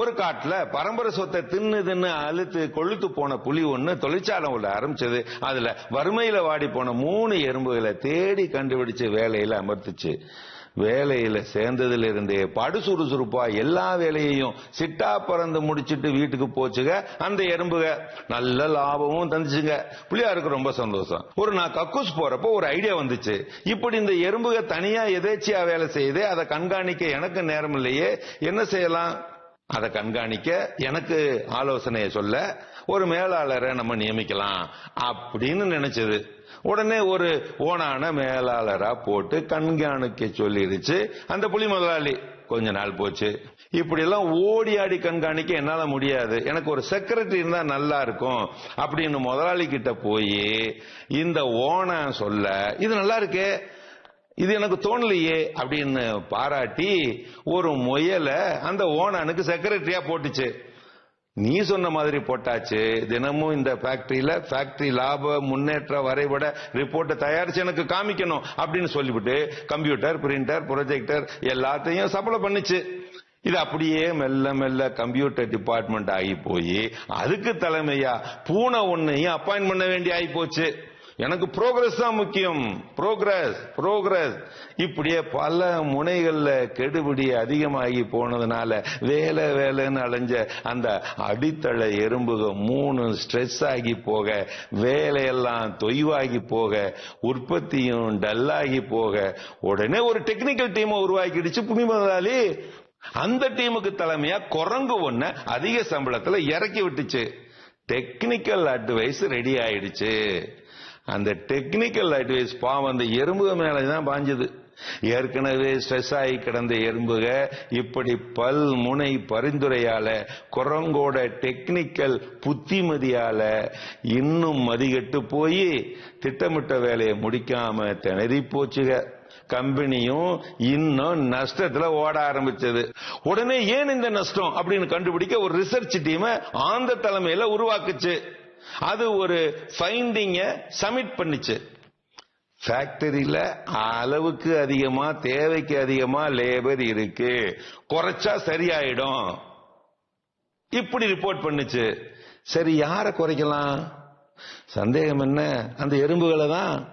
ஒரு காட்டுல பரம்பரை சொத்தை தின்னு தின்னு அழுத்து கொழுத்து போன புலி ஒண்ணு தொழிற்சாலை உள்ள ஆரம்பிச்சது. அதுல வறுமையில வாடி போன மூணு எறும்புகளை தேடி கண்டுபிடிச்சு வேலையில அமர்த்துச்சு. வேலையில சேர்ந்ததுல இருந்தே படு சுறுசுறுப்பா எல்லா வேலையையும் சிட்டா பறந்து முடிச்சிட்டு வீட்டுக்கு போச்சுங்க அந்த எறும்புக நல்ல லாபமும் தந்துச்சுங்க புள்ளியாருக்கு ரொம்ப சந்தோஷம். ஒரு நான் கக்கூஸ் போறப்போ ஒரு ஐடியா வந்துச்சு. இப்படி இந்த எறும்புக தனியா எதேச்சியா வேலை செய்யுது. அதை கண்காணிக்க எனக்கு நேரம் இல்லையே என்ன செய்யலாம்? அதை கண்காணிக்க எனக்கு ஆலோசனையை சொல்ல ஒரு மேலாளரை நம்ம நியமிக்கலாம் அப்படின்னு நினைச்சது. உடனே ஒரு ஓனான மேலாளரா போட்டு கண்காணிக்க சொல்லிருச்சு. அந்த புலி முதலாளி கொஞ்ச நாள் போச்சு. இப்படி எல்லாம் ஓடி ஆடி கண்காணிக்க என்னால முடியாது. எனக்கு ஒரு செக்ரட்டரி இருந்தா நல்லா இருக்கும் அப்படின்னு முதலாளி கிட்ட போய் இந்த ஓன சொல்ல இது நல்லா இருக்கே. இது எனக்கு தோணலையே அப்படின்னு பாராட்டி ஒரு முயலை அந்த ஓனானுக்கு செக்ரட்டரியா போட்டுச்சு. நீ சொன்ன மாதிரி போட்டாச்சு. தினமும் இந்த ஃபேக்டரியில ஃபேக்டரி லாப முன்னேற்ற வரைபட ரிப்போர்ட்டை தயாரிச்சு எனக்கு காமிக்கணும் அப்படின்னு சொல்லிவிட்டு கம்ப்யூட்டர் பிரிண்டர் ப்ரொஜெக்டர் எல்லாத்தையும் சப்ளை பண்ணுச்சு. இது அப்படியே மெல்ல மெல்ல கம்ப்யூட்டர் டிபார்ட்மெண்ட் ஆகி போய் அதுக்கு தலைமையா பூனை ஒன்னையும் அப்பாயின்ட் பண்ண வேண்டி ஆகி போச்சு. எனக்கு ப்ரோக்ரஸ் தான் முக்கியம். ப்ரோக்ரஸ் ப்ரோக்ரஸ் இப்படியே பல முனைகள்ல கெடுபிடி அதிகமாகி போனதுனால வேலை வேலைன்னு அலைஞ்ச அந்த அடித்தள எறும்புக மூணு ஸ்ட்ரெஸ் ஆகி போக வேலையெல்லாம் தொய்வாகி போக உற்பத்தியும் டல்லாகி போக உடனே ஒரு டெக்னிக்கல் டீமை உருவாக்கிடுச்சு புனிமதாலி அந்த டீமுக்கு தலைமையா குரங்கு ஒண்ண அதிக சம்பளத்துல இறக்கி விட்டுச்சு. டெக்னிக்கல் அட்வைஸ் ரெடி ஆயிடுச்சு. அந்த டெக்னிக்கல் அட்வைஸ் பாவம் அந்த எறும்புக மேலதான் பாஞ்சது. ஏற்கனவே ஸ்ட்ரெஸ் ஆகி கிடந்த எறும்புக இப்படி பல் முனை பரிந்துரையால குரங்கோட டெக்னிக்கல் புத்திமதியால இன்னும் மதிகட்டு போய் திட்டமிட்ட வேலையை முடிக்காம திணறி போச்சுக. கம்பெனியும் இன்னும் நஷ்டத்துல ஓட ஆரம்பிச்சது. உடனே ஏன் இந்த நஷ்டம் அப்படின்னு கண்டுபிடிக்க ஒரு ரிசர்ச் டீமை ஆந்த தலைமையில உருவாக்குச்சு. அது ஒரு ஃபைண்டிங்க சப்மிட் பண்ணுச்சு. ஃபேக்டரியில அளவுக்கு அதிகமா தேவைக்கு அதிகமா லேபர் இருக்கு. குறைச்சா சரியாயிடும். இப்படி ரிப்போர்ட் பண்ணுச்சு. சரி யார குறைக்கலாம்? சந்தேகம் என்ன? அந்த எறும்புகளை தான்.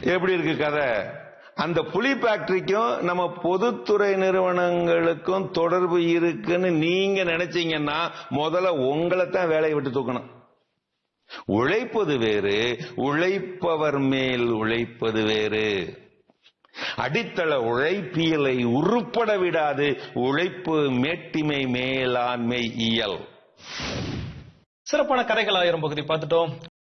எப்படி இருக்கு கதை? அந்த புலி ஃபேக்டரிக்கும் நம்ம பொதுத்துறை நிறுவனங்களுக்கும் தொடர்பு இருக்குன்னு நீங்க நினைச்சீங்கன்னா முதல்ல உங்களை தான் வேலையை விட்டு தூக்கணும். உழைப்பது வேறு உழைப்பவர் மேல் உழைப்பது வேறு. அடித்தள உழைப்பியலை உருப்பட விடாது உழைப்பு மேட்டிமை மேலாண்மை இயல். சிறப்பான கதைகள் ஆயிரம் பகுதி பார்த்துட்டோம்.